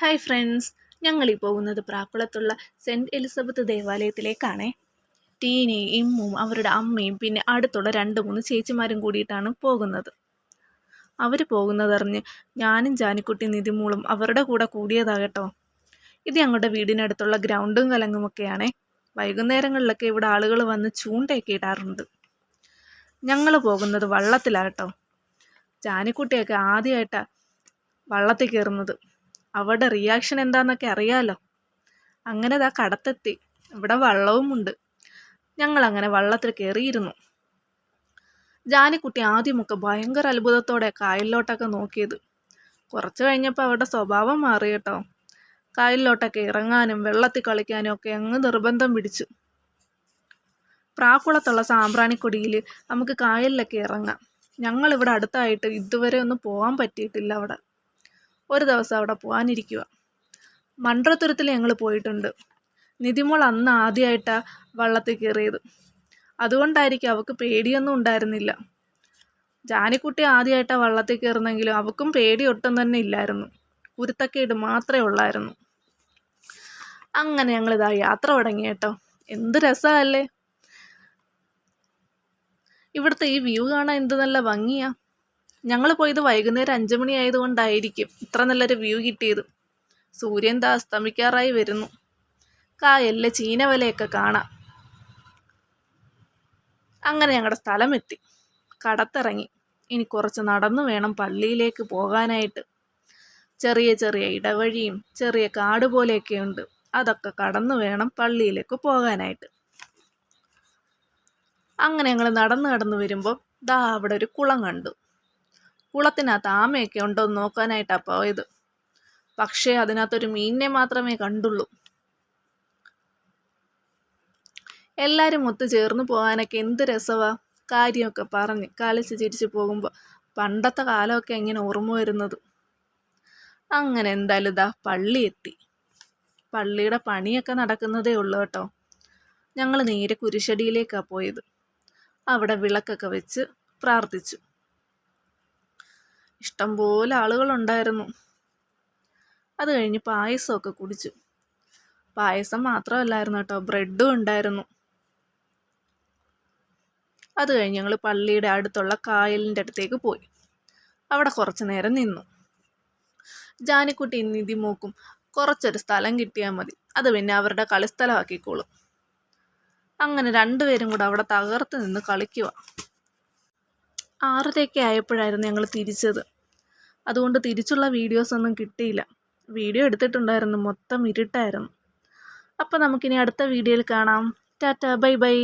Hi friends ഞങ്ങളീ പോകുന്നത് പ്രാക്കുളത്തുള്ള saint Elizabeth ദേവാലയത്തിലേക്കാണ്. ടീനയും ഇമ്മും അവരുടെ അമ്മയും പിന്നെ അടുത്തുള്ള രണ്ട് മൂന്ന് ചേച്ചിമാരും കൂടിയിട്ടാണ് പോകുന്നത്. അവർ പോകുന്നതറിഞ്ഞ് ഞാനും ജാനിക്കുട്ടി നിതിമൂളും അവരുടെ കൂടെ കൂടിയതാകട്ടോ ഇത് ഞങ്ങളുടെ വീടിനടുത്തുള്ള ഗ്രൗണ്ടും കലങ്ങുമൊക്കെയാണ്. വൈകുന്നേരങ്ങളിലൊക്കെ ഇവിടെ ആളുകൾ വന്ന് ചൂണ്ടയൊക്കെ ഇടാറുണ്ട്. ഞങ്ങൾ പോകുന്നത് വള്ളത്തിലാകട്ടോ ജാനിക്കുട്ടിയൊക്കെ ആദ്യമായിട്ടാണ് വള്ളത്തിൽ കയറുന്നത്. അവളുടെ റിയാക്ഷൻ എന്താണെന്നൊക്കെ അറിയാലോ? അങ്ങനെ ഇതാ കടത്തെത്തി. ഇവിടെ വള്ളവുമുണ്ട്. ഞങ്ങൾ അങ്ങനെ വള്ളത്തിൽ കയറിയിരുന്നു ജാനിക്കുട്ടി ആദ്യമൊക്കെ ഭയങ്കര അത്ഭുതത്തോടെ കായലിലോട്ടൊക്കെ നോക്കിയത്. കുറച്ച് കഴിഞ്ഞപ്പോൾ അവരുടെ സ്വഭാവം മാറി കേട്ടോ. കായലിലോട്ടൊക്കെ ഇറങ്ങാനും വെള്ളത്തിൽ കളിക്കാനും ഒക്കെ അങ്ങ് നിർബന്ധം പിടിച്ചു. പ്രാക്കുളത്തുള്ള സാമ്പ്രാണിക്കൊടിയിൽ നമുക്ക് കായലിലൊക്കെ ഇറങ്ങാം. ഞങ്ങളിവിടെ അടുത്തായിട്ട് ഇതുവരെ ഒന്നും പോകാൻ പറ്റിയിട്ടില്ല അവിടെ. ഒരു ദിവസം അവിടെ പോകാനിരിക്കുക മൺട്രത്തുരത്തിൽ ഞങ്ങൾ പോയിട്ടുണ്ട്. നിതിമോൾ അന്ന് ആദ്യമായിട്ടാണ് വള്ളത്തിൽ കയറിയത് അതുകൊണ്ടായിരിക്കും അവൾക്ക് പേടിയൊന്നും ഉണ്ടായിരുന്നില്ല. ജാനിക്കുട്ടി ആദ്യമായിട്ടാണ് വള്ളത്തിൽ കയറുന്നെങ്കിലും അവൾക്കും പേടി ഒട്ടും തന്നെ ഇല്ലായിരുന്നു. കുരുത്തക്കേട് മാത്രമേ ഉള്ളായിരുന്നു. അങ്ങനെ ഞങ്ങളിതാ യാത്ര തുടങ്ങി കേട്ടോ. എന്ത് രസമല്ലേ? ഇവിടുത്തെ ഈ വ്യൂ കാണാൻ എന്ത് നല്ല ഭംഗിയാ. ഞങ്ങൾ പോയത് വൈകുന്നേരം അഞ്ചു മണി ആയതുകൊണ്ടായിരിക്കും ഇത്ര നല്ലൊരു വ്യൂ കിട്ടിയത്. സൂര്യൻ ദാ അസ്തമിക്കാറായി വരുന്നു. കായലിലെ ചീനവലയൊക്കെ കാണാം. അങ്ങനെ ഞങ്ങളുടെ സ്ഥലമെത്തി. കടത്തിറങ്ങി. ഇനി കുറച്ച് നടന്നു വേണം പള്ളിയിലേക്ക് പോകാനായിട്ട്. ചെറിയ ചെറിയ ഇടവഴിയും ചെറിയ കാട് പോലെയൊക്കെ ഉണ്ട്. അതൊക്കെ കടന്നു വേണം പള്ളിയിലേക്ക് പോകാനായിട്ട്. അങ്ങനെ ഞങ്ങൾ നടന്നു കടന്നു വരുമ്പോൾ ദാ അവിടെ ഒരു കുളം കണ്ടു. കുളത്തിനകത്ത് ആമയൊക്കെ ഉണ്ടോ എന്ന് നോക്കാനായിട്ടാണ് പോയത്. പക്ഷേ അതിനകത്തൊരു മീനിനെ മാത്രമേ കണ്ടുള്ളൂ. എല്ലാവരും ഒത്തു ചേർന്ന് പോകാനൊക്കെ എന്ത് രസമാ കാര്യമൊക്കെ പറഞ്ഞ് കളിച്ച് ചിരിച്ച് പോകുമ്പോൾ പണ്ടത്തെ കാലമൊക്കെ എങ്ങനെ ഓർമ്മ വരുന്നത്. അങ്ങനെ എന്തായാലും ഇതാ പള്ളി എത്തി. പള്ളിയുടെ പണിയൊക്കെ നടക്കുന്നതേ ഉള്ളൂ കേട്ടോ. ഞങ്ങൾ നേരെ കുരിശടിയിലേക്കാണ് പോയത്. അവിടെ വിളക്കൊക്കെ വെച്ച് പ്രാർത്ഥിച്ചു. ഇഷ്ടംപോലെ ആളുകളുണ്ടായിരുന്നു. അത് കഴിഞ്ഞ് പായസമൊക്കെ കുടിച്ചു. പായസം മാത്രമല്ലായിരുന്നു കേട്ടോ ബ്രെഡും ഉണ്ടായിരുന്നു. അത് കഴിഞ്ഞ് ഞങ്ങൾ പള്ളിയുടെ അടുത്തുള്ള കായലിന്റെ അടുത്തേക്ക് പോയി. അവിടെ കുറച്ച് നേരം നിന്നു. ജാനിക്കുട്ടി നിധി മൂക്കും കുറച്ചൊരു സ്ഥലം കിട്ടിയാൽ മതി അത് പിന്നെ അവരുടെ കളിസ്ഥലമാക്കിക്കോളും. അങ്ങനെ രണ്ടുപേരും കൂടെ അവിടെ തകർത്ത് നിന്ന് കളിക്കുക ആറരയൊക്കെ ആയപ്പോഴായിരുന്നു ഞങ്ങൾ തിരിച്ചത്. അതുകൊണ്ട് തിരിച്ചുള്ള വീഡിയോസ് ഒന്നും കിട്ടിയില്ല. വീഡിയോ എടുത്തിട്ടുണ്ടായിരുന്നു മൊത്തം ഇരുട്ടായിരുന്നു. അപ്പോൾ നമുക്കിനി അടുത്ത വീഡിയോയിൽ കാണാം. Tata bye bye.